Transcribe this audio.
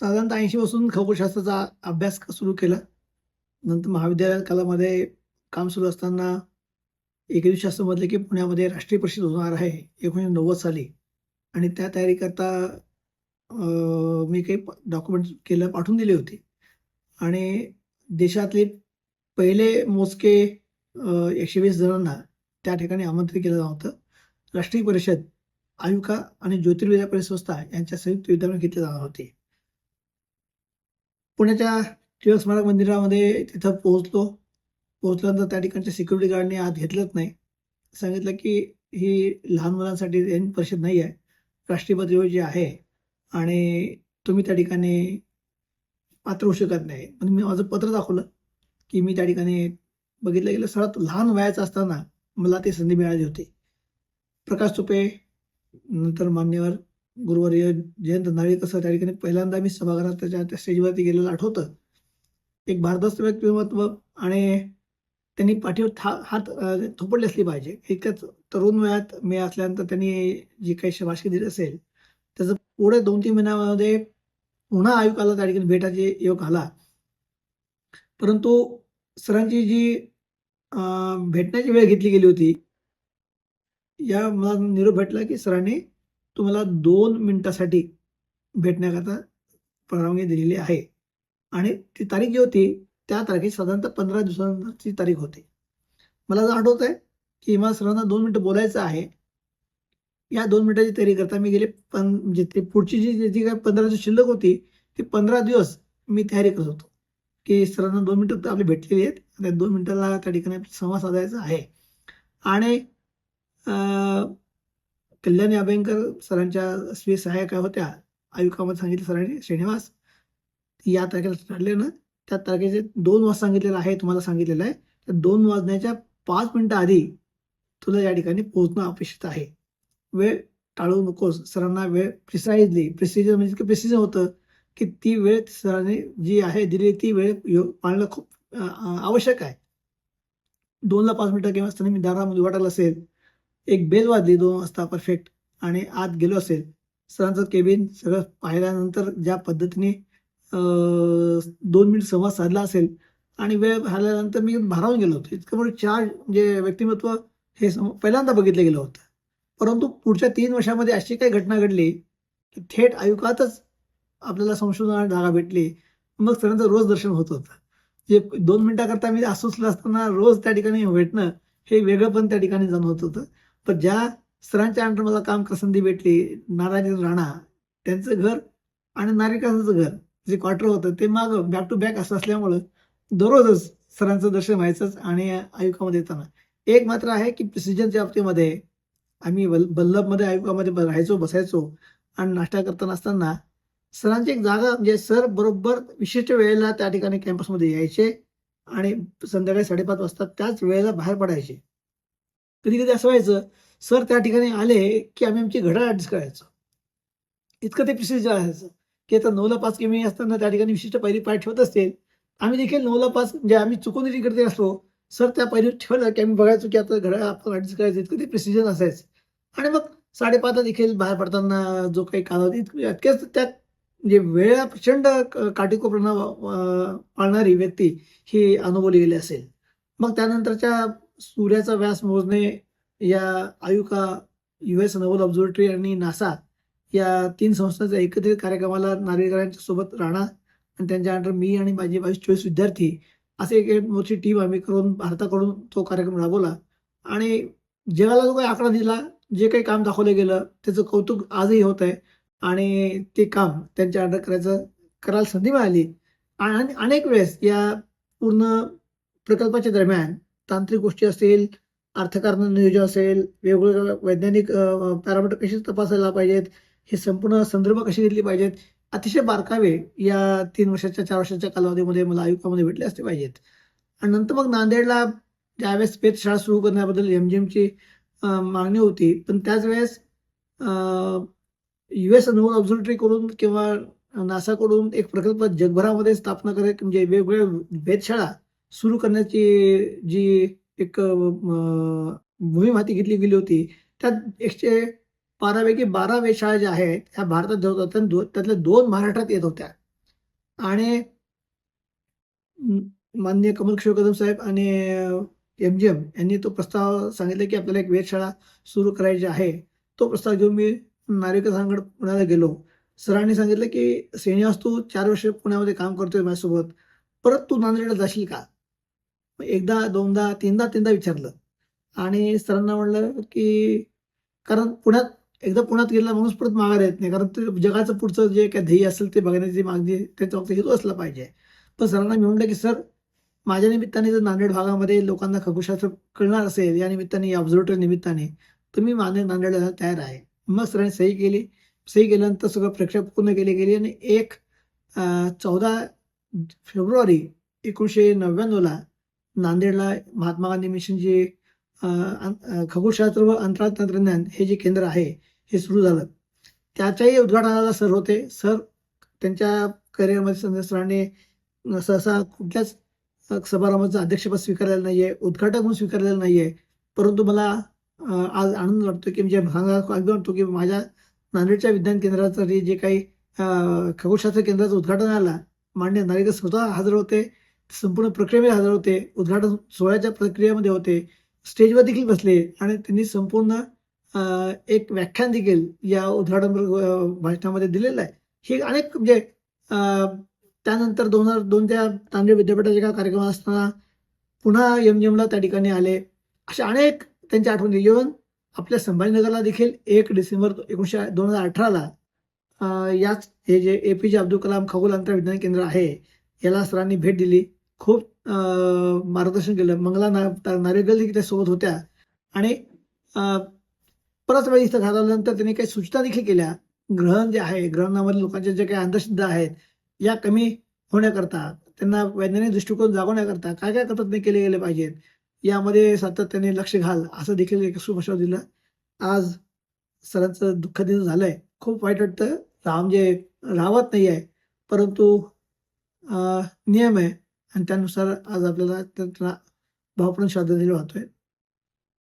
साधारणतः ऐंशी पासून खगोलशास्त्राचा अभ्यास सुरू केला. नंतर महाविद्यालय कालामध्ये काम सुरू असताना एके शास्त्र म्हटले म्हटलं की पुण्यामध्ये राष्ट्रीय परिषद होणार आहे एकोणीसशे नव्वद साली. आणि त्या तयारीकरता मी काही डॉक्युमेंट केलं पाठवून दिले होते. आणि देशातले पहिले मोजके एकशे वीस जणांना त्या ठिकाणी आमंत्रित केलं होतं. राष्ट्रीय परिषद आयुका आणि ज्योतिर्विद्या परिसंस्था यांच्या संयुक्त विद्यापीठ घेतले जाणार होते. पुण्याच्या टिळक स्मारक मंदिरामध्ये तिथं पोहोचलो. पोहोचल्यानंतर त्या ठिकाणच्या सिक्युरिटी गार्डने आत घेतलंच नाही. सांगितलं की ही लहान मुलांसाठी एन परिषद नाही आहे राष्ट्रीय पातळीवर जी आहे आणि तुम्ही त्या ठिकाणी पात्र होऊ शकत नाही. पण मी माझं पत्र दाखवलं की मी त्या ठिकाणी बघितलं गेलं सर्वात लहान वयाचं असताना मला ती संधी मिळाली होती. प्रकाश तुपे नंतर मान्यवर गुरुवर्य जयंत नारळीकर असं त्या ठिकाणी पहिल्यांदा मी सभागृहात त्याच्या त्या स्टेजवरती गेलेलं आठवतं. एक भारदस्त व्यक्तिमत्व आणि त्यांनी पाठीवर था हात थोपडली असली पाहिजे. इतक्याच तरुण वयात मी असल्यानंतर त्यांनी जी काही शबाशकी दिली असेल त्याचं पुढे दोन तीन महिन्यामध्ये पुन्हा आयुकाला त्या ठिकाणी भेटायचे योग आला. परंतु सरांची जी भेटण्याची वेळ घेतली गेली होती या मला निरोप भेटला की सरांनी तुम्हाला दोन मिनिटासाठी भेटण्याकरता परवानगी दिलेली आहे. आणि ती तारीख जी होती त्या तारखेची साधारणतः पंधरा दिवसांची तारीख होती. मला असं आठवत आहे की मला सरांना दोन मिनटं बोलायचं आहे. या दोन मिनिटाची तयारी करता मी गेले पण म्हणजे ते पुढची जी जी काय पंधरा दिवस शिल्लक होती ती पंधरा दिवस मी तयारी करत होतो. की सरांना दोन मिनटं आपली भेटलेली आहेत. त्या दोन मिनिटाला त्या ठिकाणी संवाद साधायचा आहे. आणि कल्याणी अभयंकर सरांच्या स्वीय सहाय्यका होत्या? आयुकामध्ये सांगितलं सरांनी श्रीनिवास या तारखेला ठरले ना त्या तारखेचे दोन वाज सांगितलेलं आहे तुम्हाला सांगितलेलं आहे. त्या दोन वाजण्याच्या पाच मिनिटं आधी तुला या ठिकाणी पोहोचणं अपेक्षित आहे. वेळ टाळू नकोस. सरांना वेळ प्रिसाइजली प्रिसिजन म्हणजे की प्रिसिजन होतं की ती वेळ सरांनी जी आहे दिली ती वेळ पाळणं खूप आवश्यक आहे. दोनला पाच मिनिटं किंवा असताना मी दारामध्ये वाटायला असेल एक बेल वाजली दोन वाजता परफेक्ट आणि आत गेलो असेल सरांचं केबिन सगळं पाहिल्यानंतर ज्या पद्धतीने दोन मिनिट संवाद साधला असेल आणि वेळ झाल्यानंतर मी भारावून गेलो होतो. इतकं मोठं चार जे म्हणजे व्यक्तिमत्व हे सम- पहिल्यांदा बघितलं गेलं होतं. परंतु पुढच्या तीन वर्षामध्ये अशी काही घटना घडली की थेट आयुगातच आपल्याला संशोधनाला जागा भेटली. मग सरांचं रोज दर्शन होत होतं. जे दोन मिनिटाकरता मी अस्वस्थ असताना रोज त्या ठिकाणी भेटणं हे वेगळं पण त्या ठिकाणी जाणवत होतं. पण ज्या सरांच्या अंडर मला काम संधी भेटली नारायण राणा त्यांचं घर आणि नारिकांचं घर जे क्वार्टर होतं ते माग बॅक टू बॅक असं असल्यामुळं दररोजच सरांचं दर्शन व्हायचंच आणि आयुकामध्ये येताना. एक मात्र आहे की प्रिसिजनच्या बाबतीमध्ये आम्ही बल बल्लभमध्ये आयुकामध्ये राहायचो बसायचो आणि नाश्ता करताना असताना सरांची एक जागा म्हणजे सर बरोबर विशिष्ट वेळेला त्या ठिकाणी कॅम्पसमध्ये यायचे आणि संध्याकाळी साडेपाच वाजता त्याच वेळेला बाहेर पडायचे. कधी कधी असं व्हायचं सर त्या ठिकाणी आले की आम्ही आमची घड्याळ ऍडजस्ट करायचो. इतकं ते प्रिसिजन असायचं की आता नऊला पाच किमी असताना त्या ठिकाणी विशिष्ट पहिली पाय ठेवत असतील. आम्ही देखील नऊला पाच म्हणजे आम्ही चुकून करते असलो सर त्या पहिली ठेवलं की आम्ही बघायचो की आता घड्याळ आपण ऍडजस्ट करायचं. इतकं ते प्रिसिजन असायचं. आणि मग साडेपाचला देखील बाहेर पडताना जो काही कालावधी इतकं- इतक्याच त्यात म्हणजे वेळा प्रचंड क- पाळणारी व्यक्ती ही अनुभवली गेली असेल. मग त्यानंतरच्या सूर्याचा व्यास मोजणे या IUCAA U S naval observatory आणि नासा या तीन संस्थांच्या एकत्रित कार्यक्रमाला नार्वेकरांच्या सोबत राहणार. आणि त्यांच्या अंडर मी आणि माझे बावीस चोवीस विद्यार्थी असे एक मोठी टीम आम्ही करून भारताकडून तो कार्यक्रम राबवला. आणि जगाला जो काही आकडा दिला जे काही काम दाखवलं गेलं त्याचं कौतुक आजही होत आहे. आणि ते काम त्यांच्या अंडर करायचं करायला संधी मिळाली. आणि अनेक वेळेस या पूर्ण प्रकल्पाच्या दरम्यान तांत्रिक गोष्टी असतील अर्थकारण नियोजन असेल वेगवेगळ्या वैज्ञानिक पॅरामीटर कसे तपासायला पाहिजेत हे संपूर्ण संदर्भ कसे घेतले पाहिजेत अतिशय बारकावे या तीन वर्षाच्या चार वर्षाच्या कालावधीमध्ये मला आयुक्तामध्ये भेटले असते पाहिजेत. आणि नंतर मग नांदेडला ज्यावेळेस स्पेस शाळा सुरू करण्याबद्दल एम जी एमची मागणी होती पण त्याच वेळेस यू एस नोवल ऑब्झर्वेटरी करून किंवा नासाकडून एक प्रकल्प जगभरामध्ये स्थापना करेल म्हणजे वेगवेगळ्या वेधशाळा सुरू करण्याची जी एक अं, मोहीम हाती घेतली गेली होती त्यात एकशे बारापैकी बारा वेधशाळा ज्या आहेत ह्या भारतात जात होत्या दो- त्यातल्या दोन महाराष्ट्रात येत होत्या. आणि माननीय कमल किशोर कदम साहेब आणि एम जी एम यांनी तो प्रस्ताव सांगितला की आपल्याला एक वेधशाळा सुरू करायची आहे. तो प्रस्ताव घेऊन मी नागरिक संघाकडे पुण्याला गेलो. सरांनी सांगितलं की श्रीनिवास तू चार वर्ष पुण्यामध्ये काम करतोय माझ्यासोबत. परत तू नांदेडला जाशील का? एकदा दोनदा तीनदा तीनदा विचारलं. आणि सरांना म्हणलं की कारण पुण्यात एकदा पुण्यात गेला माणूस परत माघार येत नाही. कारण ते जगाचं पुढचं जे काय ध्येय असेल ते बघण्याची मागणी त्याचा फक्त हेतू असला पाहिजे. पण सरांना मी म्हणलं की सर माझ्या निमित्ताने जर नांदेड भागामध्ये लोकांना खगोशास्त्र कळणार असेल या निमित्ताने या ऑब्झर्वेटरी निमित्ताने तर मी नांदेडला तयार आहे. मग सरांनी सही केली. सही केल्यानंतर सगळं प्रेक्षक पूर्ण केली गेली आणि एक चौदा फेब्रुवारी एकोणीसशे नव्याण्णवला नांदेडला महात्मा गांधी मिशनचे जे खगोलशास्त्र व अंतराळ तंत्रज्ञान हे जे केंद्र आहे हे सुरू झालं. त्याच्याही उद्घाटनाला सर होते. सर त्यांच्या करिअरमध्ये सरांनी सहसा कुठल्याच अ, समारंभाचं अध्यक्षपद स्वीकारलेलं नाहीये उद्घाटक म्हणून स्वीकारलेलं नाहीये. परंतु मला आज आनंद वाटतो की म्हणजे सांगायला वाटतो की माझ्या नांदेडच्या विज्ञान केंद्राचं जे जे काही खगोलशास्त्र केंद्राचं उद्घाटन आला मान्य नागरिक स्वतः हजर होते. संपूर्ण प्रक्रियेमध्ये हजर होते. उद्घाटन सोहळ्याच्या प्रक्रियेमध्ये होते. स्टेजवर देखील बसले आणि त्यांनी संपूर्ण एक व्याख्यान देखील या उद्घाटन भाषणामध्ये दिलेलं आहे. हे अनेक म्हणजे त्यानंतर दोन हजार दोनच्या नांदेड विद्यापीठाच्या एका कार्यक्रम असताना पुन्हा एमजीएमला त्या ठिकाणी आले. अशा अनेक त्यांच्या आठवणी. येऊन आपल्या संभाजीनगरला देखील एक डिसेंबर एकोणीसशे दोन हजार अठराला याच हे जे ए पी जे अब्दुल कलाम खगोल अंतराळ विज्ञान केंद्र आहे याला सरांनी भेट दिली. खूप मार्गदर्शन केलं. मंगला ना नारेगल देखील त्यासोबत होत्या. आणि परत वेळी इथं घालवल्यानंतर त्यांनी काही सूचना देखील केल्या. ग्रहण जे आहे ग्रहणामध्ये लोकांच्या जे काही अंधश्रद्धा आहेत या कमी होण्याकरता त्यांना वैज्ञानिक दृष्टिकोन जागवण्याकरता काय काय प्रयत्न केले गेले पाहिजेत यामध्ये सातत्याने लक्ष घाल असं देखील एक सुभाषा दिलं. आज सरांचं दुःख दिन झालंय. खूप वाईट वाटतं. राम जे रावत नाही आहे परंतु नियम आहे. आणि त्यानुसार आज आपल्याला त्यांना भावपूर्ण श्रद्धांजली वाहतोय